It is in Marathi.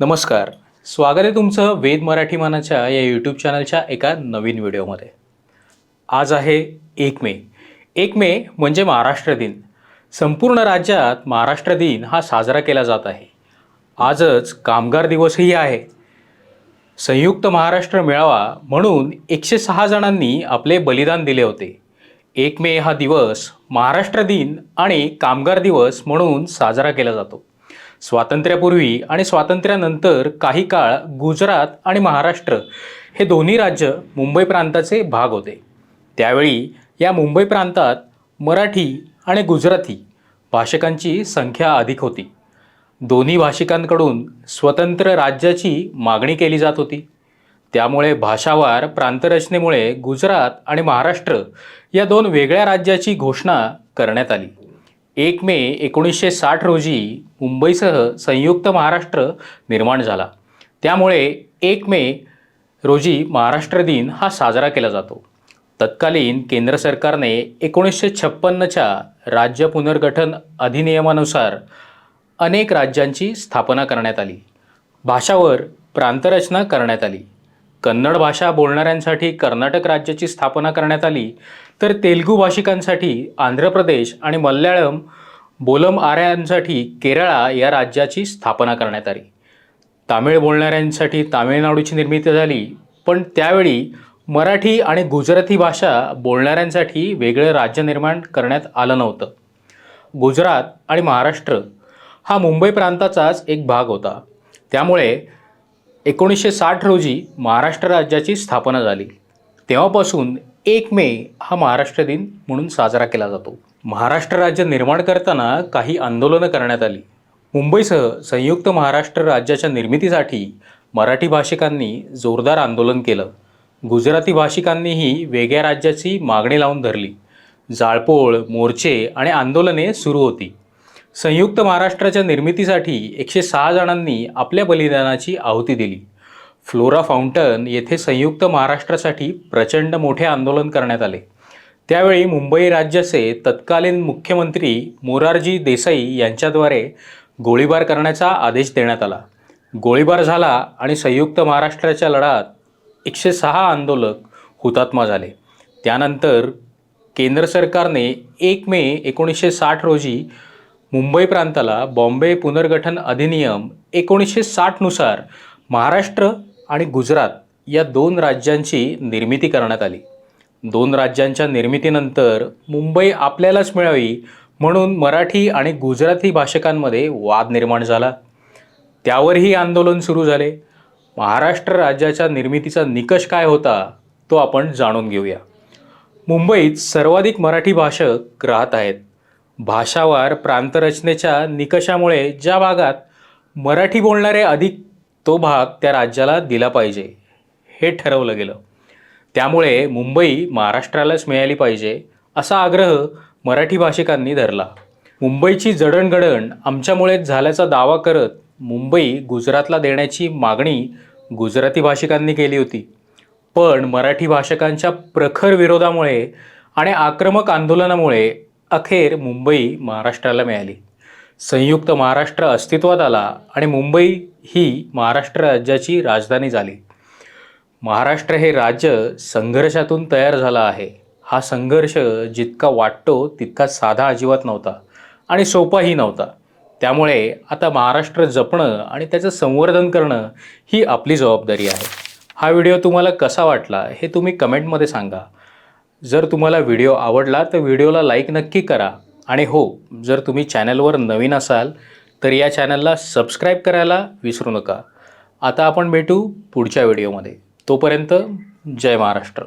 नमस्कार. स्वागत आहे तुमचं वेद मराठी मानाच्या या यूट्यूब चॅनलच्या एका नवीन व्हिडिओमध्ये आज आहे एक मे. एक मे म्हणजे महाराष्ट्र दिन. संपूर्ण राज्यात महाराष्ट्र दिन हा साजरा केला जात आहे. आजच कामगार दिवसही आहे. संयुक्त महाराष्ट्र मिळावा म्हणून एकशे सहा जणांनी आपले बलिदान दिले होते. एक मे हा दिवस महाराष्ट्र दिन आणि कामगार दिवस म्हणून साजरा केला जातो. स्वातंत्र्यापूर्वी आणि स्वातंत्र्यानंतर काही काळ गुजरात आणि महाराष्ट्र हे दोन्ही राज्य मुंबई प्रांताचे भाग होते. त्यावेळी या मुंबई प्रांतात मराठी आणि गुजराती भाषिकांची संख्या अधिक होती. दोन्ही भाषिकांकडून स्वतंत्र राज्याची मागणी केली जात होती. त्यामुळे भाषावार प्रांतरचनेमुळे गुजरात आणि महाराष्ट्र या दोन वेगळ्या राज्याची घोषणा करण्यात आली. एक मे एकोणीसशे साठ रोजी मुंबईसह संयुक्त महाराष्ट्र निर्माण झाला. त्यामुळे एक मे रोजी महाराष्ट्र दिन हा साजरा केला जातो. तत्कालीन केंद्र सरकारने एकोणीसशे छप्पन्नच्या राज्य पुनर्गठन अधिनियमानुसार अनेक राज्यांची स्थापना करण्यात आली. भाषावर प्रांतरचना करण्यात आली. कन्नड भाषा बोलणाऱ्यांसाठी कर्नाटक राज्याची स्थापना करण्यात आली तर तेलुगू भाषिकांसाठी आंध्र प्रदेश आणि मल्याळम बोलम आर्यांसाठी केरळा या राज्याची स्थापना करण्यात आली. तामिळ बोलणाऱ्यांसाठी तामिळनाडूची निर्मिती झाली पण त्यावेळी मराठी आणि गुजराती भाषा बोलणाऱ्यांसाठी वेगळं राज्य निर्माण करण्यात आलं नव्हतं. गुजरात आणि महाराष्ट्र हा मुंबई प्रांताचाच एक भाग होता. त्यामुळे एकोणीसशे साठ रोजी महाराष्ट्र राज्याची स्थापना झाली. तेव्हापासून एक मे हा महाराष्ट्र दिन म्हणून साजरा केला जातो. महाराष्ट्र राज्य निर्माण करताना काही आंदोलनं करण्यात आली. मुंबईसह संयुक्त महाराष्ट्र राज्याच्या निर्मितीसाठी मराठी भाषिकांनी जोरदार आंदोलन केलं. गुजराती भाषिकांनीही वेगळ्या राज्याची मागणी लावून धरली. जाळपोळ मोर्चे आणि आंदोलने सुरू होती. संयुक्त महाराष्ट्राच्या निर्मितीसाठी एकशे सहा जणांनी आपल्या बलिदानाची आहुती दिली. फ्लोरा फाउंटन येथे संयुक्त महाराष्ट्रासाठी प्रचंड मोठे आंदोलन करण्यात आले. त्यावेळी मुंबई राज्याचे तत्कालीन मुख्यमंत्री मोरारजी देसाई यांच्याद्वारे गोळीबार करण्याचा आदेश देण्यात आला. गोळीबार झाला आणि संयुक्त महाराष्ट्राच्या लढात एकशे सहा आंदोलक हुतात्मा झाले. त्यानंतर केंद्र सरकारने एक मे एकोणीसशे साठ रोजी मुंबई प्रांताला बॉम्बे पुनर्गठन अधिनियम एकोणीसशे साठनुसार महाराष्ट्र आणि गुजरात या दोन राज्यांची निर्मिती करण्यात आली. दोन राज्यांच्या निर्मितीनंतर मुंबई आपल्यालाच मिळावी म्हणून मराठी आणि गुजराती भाषकांमध्ये वाद निर्माण झाला. त्यावरही आंदोलन सुरू झाले. महाराष्ट्र राज्याच्या निर्मितीचा निकष काय होता तो आपण जाणून घेऊया. मुंबईत सर्वाधिक मराठी भाषक राहत आहेत. भाषावार प्रांतरचनेच्या निकषामुळे ज्या भागात मराठी बोलणारे अधिक तो भाग त्या राज्याला दिला पाहिजे हे ठरवलं गेलं. त्यामुळे मुंबई महाराष्ट्रालाच मिळाली पाहिजे असा आग्रह मराठी भाषिकांनी धरला. मुंबईची जडणघडण आमच्यामुळेच झाल्याचा दावा करत मुंबई गुजरातला देण्याची मागणी गुजराती भाषिकांनी केली होती. पण मराठी भाषकांच्या प्रखर विरोधामुळे आणि आक्रमक आंदोलनामुळे अखेर मुंबई महाराष्ट्राला मिळाली. संयुक्त महाराष्ट्र अस्तित्वात आला आणि मुंबई ही महाराष्ट्र राज्याची राजधानी झाली. महाराष्ट्र हे राज्य संघर्षातून तयार झाला आहे. हा संघर्ष जितका वाटतो तितका साधा अजिबात नव्हता आणि सोपाही नव्हता. त्यामुळे आता महाराष्ट्र जपणं आणि त्याचं संवर्धन करणं ही आपली जबाबदारी आहे. हा व्हिडिओ तुम्हाला कसा वाटला हे तुम्ही कमेंटमध्ये सांगा. जर तुम्हाला व्हिडिओ आवडला तर व्हिडिओला लाईक नक्की करा. आणि हो जर तुम्ही चॅनलवर नवीन असाल तर या चॅनलला सबस्क्राईब करायला विसरू नका. आता आपण भेटू पुढच्या व्हिडिओमध्ये. तोपर्यंत जय महाराष्ट्र.